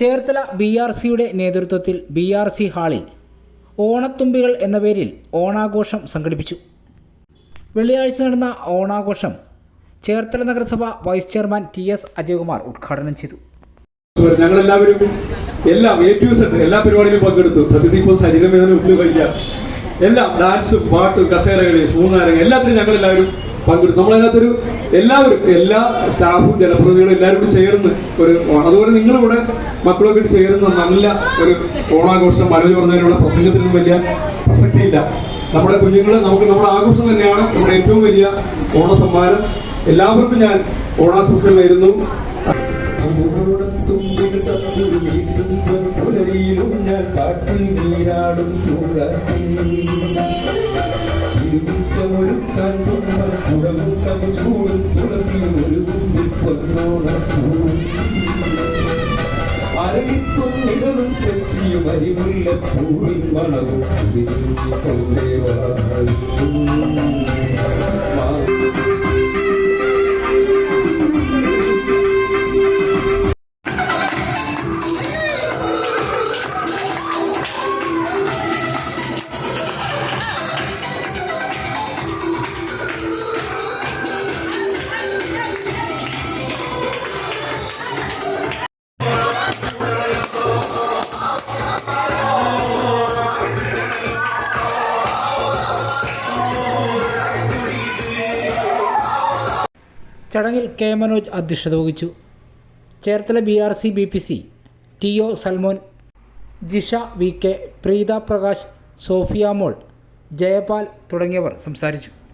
Cherthala B R സിയുടെ നേതൃത്വത്തിൽ B R C ഹാളിൽ ഓണത്തുമ്പികൾ എന്ന പേരിൽ ഓണാഘോഷം സംഘടിപ്പിച്ചു. വെള്ളിയാഴ്ച നടന്ന ഓണാഘോഷം ചേർത്തല നഗരസഭ vice chairman T S Ajayakumar ഉദ്ഘാടനം ചെയ്തു. ഞങ്ങളെല്ലാവരും എല്ലാം എ ടു സെറ്റ് എല്ലാ പരിപാടിയിലും പങ്കെടുത്തു. സത്യത്തിൽ ഇപ്പോൾ ശരീരവേദന ഉള്ളു വയ്യ എല്ലാം ഡാൻസും പാട്ടും കസേരകളി സ്പൂണാരങ്ങൾ എല്ലാത്തിനും ഞങ്ങൾ എല്ലാവരും പങ്കെടുത്തു. നമ്മളതിനകത്തൊരു എല്ലാവരും എല്ലാ സ്റ്റാഫും ജനപ്രതിനിധികളും എല്ലാവരും കൂടി ചേർന്ന് ഒരു അതുപോലെ നിങ്ങളിവിടെ മക്കളൊക്കെ ചേർന്ന് നല്ല ഒരു ഓണാഘോഷം മനോജ് പറഞ്ഞതിനുള്ള പ്രസംഗത്തിനും വലിയ പ്രസക്തിയില്ല. നമ്മുടെ കുഞ്ഞുങ്ങൾ നമുക്ക് നമ്മുടെ ആഘോഷം തന്നെയാണ് നമ്മുടെ ഏറ്റവും വലിയ ഓണസമ്മാനം. എല്ലാവർക്കും ഞാൻ ഓണാശംസകൾ നേരുന്നു ും. ഞാൻ കാട്ടിൽ നീരാടും ഒരുക്കാൻ കുടവും കവിച്ചൂടും തുളസിയും ഒരു കുമ്പിൽ പൊന്നോണപ്പൂവും അരങ്ങിപ്പും നിഴലും തെച്ചിയും അരിമുല്ല പൂവിൻ മണവും കൊണ്ടേ വാ ചടങ്ങിൽ കെ. മനോജ് അധ്യക്ഷത വഹിച്ചു. Cherthala B. R. C. B. P. C. T. O. Salmon Jisha V. K. Preetha Prakash Sophia Mol Jayapal തുടങ്ങിയവർ സംസാരിച്ചു.